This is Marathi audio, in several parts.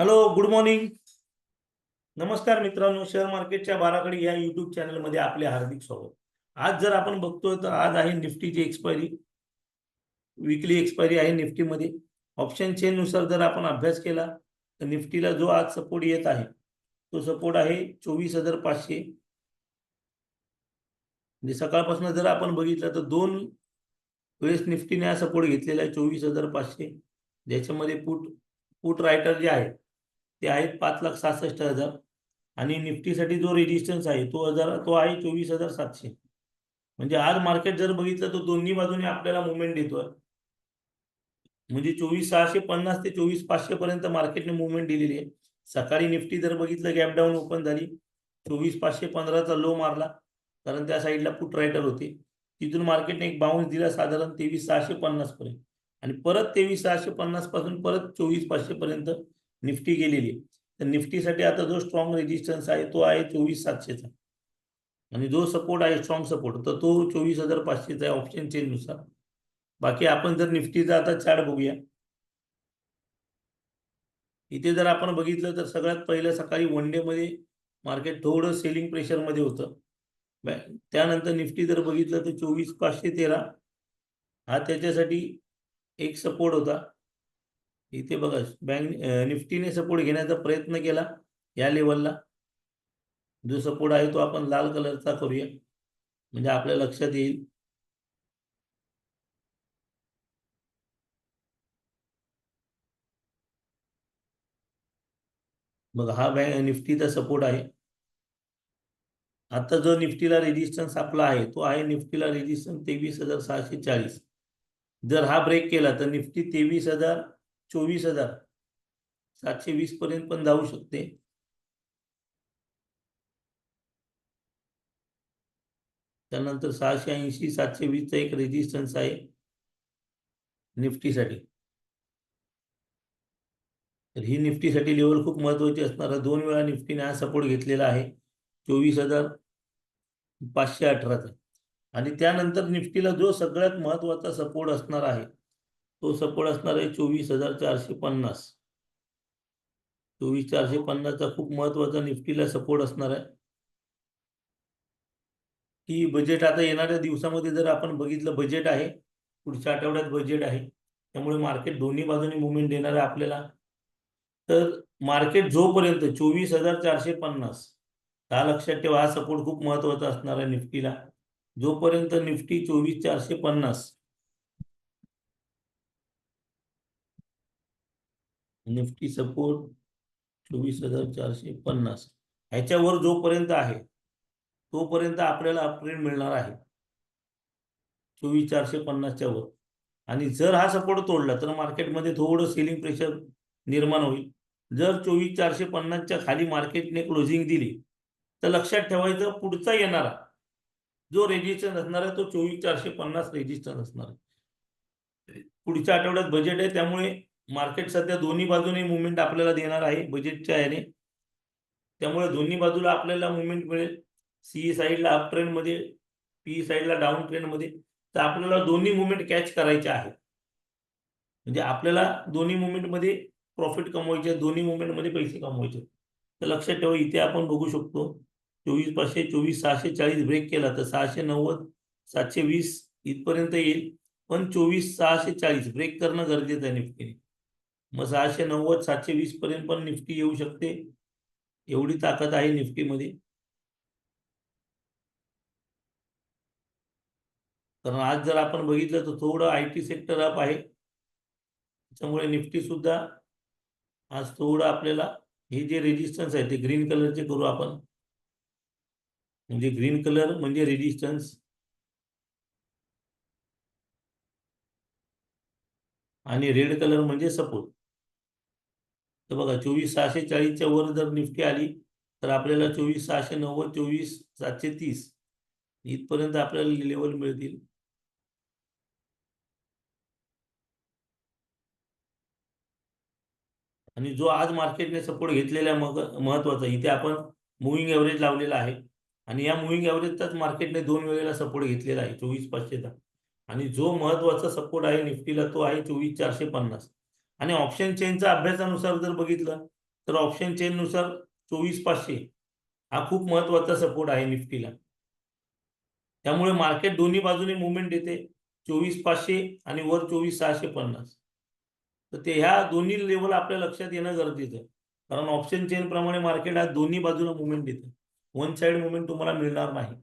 हॅलो गुड मॉर्निंग नमस्कार मित्रांनो शेअर मार्केटच्या बाराकडे या युट्यूब चॅनलमध्ये आपले हार्दिक स्वागत. आज जर आपण बघतोय तर आज आहे निफ्टीची एक्सपायरी विकली एक्सपायरी आहे निफ्टीमध्ये. ऑप्शन चेननुसार जर आपण अभ्यास केला तर निफ्टीला जो आज सपोर्ट येत आहे तो सपोर्ट आहे चोवीस हजार पाचशे. म्हणजे सकाळपासून जर आपण बघितलं तर दोन वेळेस निफ्टीने हा सपोर्ट घेतलेला आहे चोवीस हजार पाचशे. ज्याच्यामध्ये पुट पुट रायटर जे आहेत ते आहेत पाच लाख सहासष्ट हजार. आणि निफ्टीसाठी जो रेजिस्टन्स आहे तो हजार तो आहे चोवीस हजार सातशे. म्हणजे आज मार्केट जर बघितलं तर दोन्ही बाजूने आपल्याला मुवमेंट देतोय म्हणजे चोवीस सहाशे पन्नास ते चोवीस पाचशे पर्यंत मार्केटने मुवमेंट दिलेली आहे. सकाळी निफ्टी जर बघितलं गॅप डाऊन ओपन झाली. चोवीस पाचशे पंधराचा लो मारला. कारण त्या साईडला पुट रायटर होते. तिथून मार्केटने एक बाउन्स दिला साधारण तेवीस सहाशे पन्नास पर्यंत. आणि परत तेवीस सहाशे पन्नासपासून परत चोवीस पाचशे पर्यंत निफ्टी गेलेली तर निफ्टीसाठी आता जो स्ट्रॉंग रेजिस्टन्स आहे तो आहे चोवीस सातशेचा. आणि जो सपोर्ट आहे स्ट्रॉंग सपोर्ट तर तो चोवीस हजार पाचशेचा आहे ऑप्शन चेंजनुसार नुसार. बाकी आपण जर निफ्टीचा आता चार्ट बघूया. इथे जर आपण बघितलं तर सगळ्यात पहिलं सकाळी वन डे मध्ये मार्केट थोडं सेलिंग प्रेशरमध्ये होतं. त्यानंतर निफ्टी जर बघितलं तर चोवीस पाचशे तेरा. हा त्याच्यासाठी एक सपोर्ट होता. इथे बघा बँक निफ्टीने सपोर्ट घेण्याचा प्रयत्न केला या लेवलला जो सपोर्ट आहे तो आपण लाल कलरचा करूया. म्हणजे आपल्या लक्षात येईल. बघा हा बँक निफ्टीचा सपोर्ट आहे. आता जो निफ्टीला रेजिस्टन्स आपला आहे तो आहे निफ्टीला रेजिस्टन्स तेवीस हजार सहाशे चाळीस. जर हा ब्रेक केला तर निफ्टी तेवीस हजार चोवीस हजार. सातशे वीस पर्यंत पण जाऊ शकते. त्यानंतर सहाशे ऐंशी सातशे वीसचा एक रेजिस्टन्स आहे. निफ्टीसाठी. तर ही निफ्टीसाठी लेवल खूप महत्वाची असणार. दोन वेळा निफ्टीने हा सपोर्ट घेतलेला आहे. चोवीस हजार पाचशे अठराचा आणि त्यानंतर निफ्टीला जो सगळ्यात महत्त्वाचा सपोर्ट असणार आहे तो सपोर्ट असणार आहे चोवीस हजार चारशे पन्नास. चोवीस चारशे पन्नासचा खूप महत्त्वाचा निफ्टीला सपोर्ट असणार आहे. की बजेट आता येणाऱ्या दिवसामध्ये जर आपण बघितलं बजेट आहे पुढच्या आठवड्यात बजेट आहे त्यामुळे मार्केट दोन्ही बाजूने मुवमेंट देणार आहे आपल्याला. तर मार्केट जोपर्यंत चोवीस हजार चारशे पन्नास हा लक्षात ठेवा हा सपोर्ट खूप महत्त्वाचा असणार आहे निफ्टीला. जोपर्यंत निफ्टी चोवीस चारशे पन्नास निफ्टी सपोर्ट चोवीस हजार चारशे पन्नास. ह्याच्यावर जोपर्यंत आहे तोपर्यंत आपल्याला अपग्रेड मिळणार आहे. चोवीस चारशे पन्नासच्या वर आणि जर हा सपोर्ट तोडला तर मार्केटमध्ये थोडं सेलिंग प्रेशर निर्माण होईल. जर चोवीस चारशे पन्नासच्या खाली मार्केटने क्लोजिंग दिली तर लक्षात ठेवायचं पुढचा येणारा जो रेजिस्टन्स असणार आहे तो चोवीस चारशे पन्नास रेजिस्टन्स असणार आहे. पुढच्या आठवड्यात बजेट आहे त्यामुळे मार्केट सध्या दोन्ही बाजूने मुवमेंट आपल्याला देणार आहे बजेटच्या याने त्यामुळे दोन्ही बाजूला आपल्याला मुवमेंट मिळेल. सी साईडला अप ट्रेंडमध्ये पी साईडला डाऊन ट्रेंडमध्ये तर आपल्याला दोन्ही मुवमेंट कॅच करायचे आहे म्हणजे आपल्याला दोन्ही मुवमेंटमध्ये प्रॉफिट कमवायचे दोन्ही मुवमेंटमध्ये पैसे कमवायचे. तर लक्षात ठेवा इथे आपण बघू शकतो चोवीस पाचशे चोवीस सहाशे चाळीस ब्रेक केला तर सहाशे नव्वद सातशे वीस इथपर्यंत येईल. पण चोवीस सहाशे चाळीस ब्रेक करणं गरजेचं आहे निफ्टीने मग सहाशे नव्वद सातशे वीस पर्यंत पण निफ्टी येऊ शकते. एवढी ताकद आहे निफ्टीमध्ये. कारण आज जर आपण बघितलं तर थोडं आय टी सेक्टर अप आहे. त्यामुळे निफ्टी सुद्धा आज थोडं आपल्याला हे जे रेजिस्टन्स आहे ते ग्रीन कलरचे करू आपण. म्हणजे ग्रीन कलर म्हणजे रेजिस्टन्स आणि रेड कलर म्हणजे सपोर्ट तर बघा चोवीस सहाशे चाळीसच्या वर जर निफ्टी आली तर आपल्याला चोवीस सहाशे नव्वद चोवीस सातशे तीस इथपर्यंत आपल्याला लेवल मिळतील. आणि जो आज मार्केटने सपोर्ट घेतलेला मग महत्त्वाचा इथे आपण मुव्हिंग एव्हरेज लावलेला आहे. आणि या मुव्हिंग एव्हरेजचाच मार्केटने दोन वेळेला सपोर्ट घेतलेला आहे चोवीस पाचशेचा आणि जो महत्त्वाचा सपोर्ट आहे निफ्टीला तो आहे चोवीस चारशे पन्नास. आणि ऑप्शन चेनच्या अभ्यासानुसार जर बघितलं तर ऑप्शन चेन नुसार चोवीस पाचशे हा खूप महत्त्वाचा सपोर्ट आहे निफ्टीला. त्यामुळे मार्केट दोन्ही बाजूने मुवमेंट येते चोवीस पाचशे आणि वर चोवीस सहाशे पन्नास. तर ते ह्या दोन्ही लेवल आपल्या लक्षात येणं गरजेचं आहे. कारण ऑप्शन चेन प्रमाणे मार्केट हा दोन्ही बाजूला मुवमेंट देते. वन साईड मुवमेंट तुम्हाला मिळणार नाही.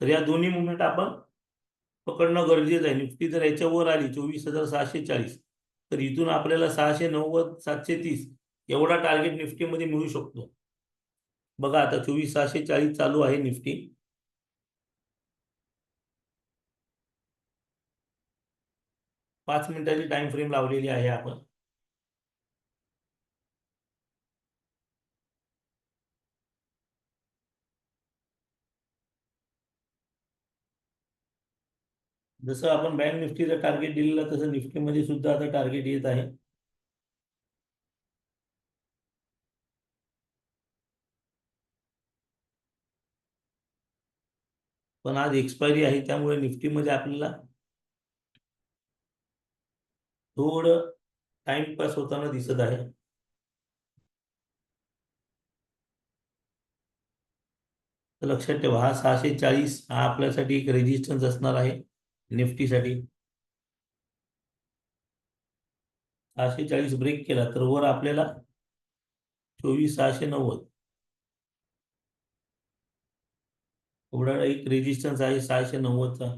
तर या दोन्ही मुवमेंट आपण पकडणं गरजेचं आहे. निफ्टी जर याच्यावर आली चोवीस हजार सहाशे चाळीस तर इथून आपल्याला सहाशे नव्वद सातशे तीस एवढा टार्गेट निफ्टीमध्ये मिळू शकतो. बघा आता चोवीस सहाशे चाळीस चालू आहे निफ्टी. पाच मिनिटाची टाइम फ्रेम लावलेली आहे आपण. जसं आपण बँक निफ्टीचं टार्गेट दिलेलं तसं निफ्टीमध्ये सुद्धा आता टार्गेट येत आहे. पण आज एक्सपायरी आहे त्यामुळे निफ्टीमध्ये आपल्याला थोडं टाइमपास होताना दिसत आहे. लक्षात ठेवा हा सहाशे चाळीस हा आपल्यासाठी एक रेजिस्टन्स असणार आहे. निफ्टीसाठी. सहाशे चाळीस ब्रेक केला तर वर आपल्याला चोवीस सहाशे नव्वद. एवढा एक रेजिस्टन्स आहे सहाशे नव्वदचा.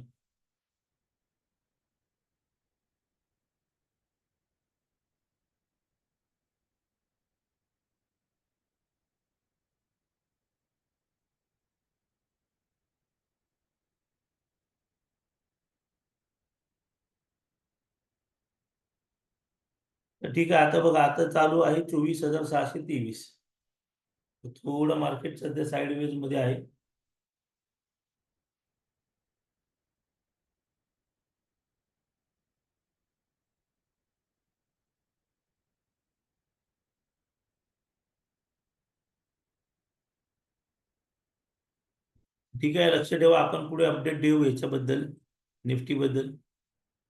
ठीक आहे आता बघा आता चालू आहे चोवीस हजार सहाशे तेवीस. थोडं मार्केट सध्या साईडवेजमध्ये आहे. ठीक आहे लक्ष ठेवा आपण पुढे अपडेट देऊ याच्याबद्दल निफ्टी बद्दल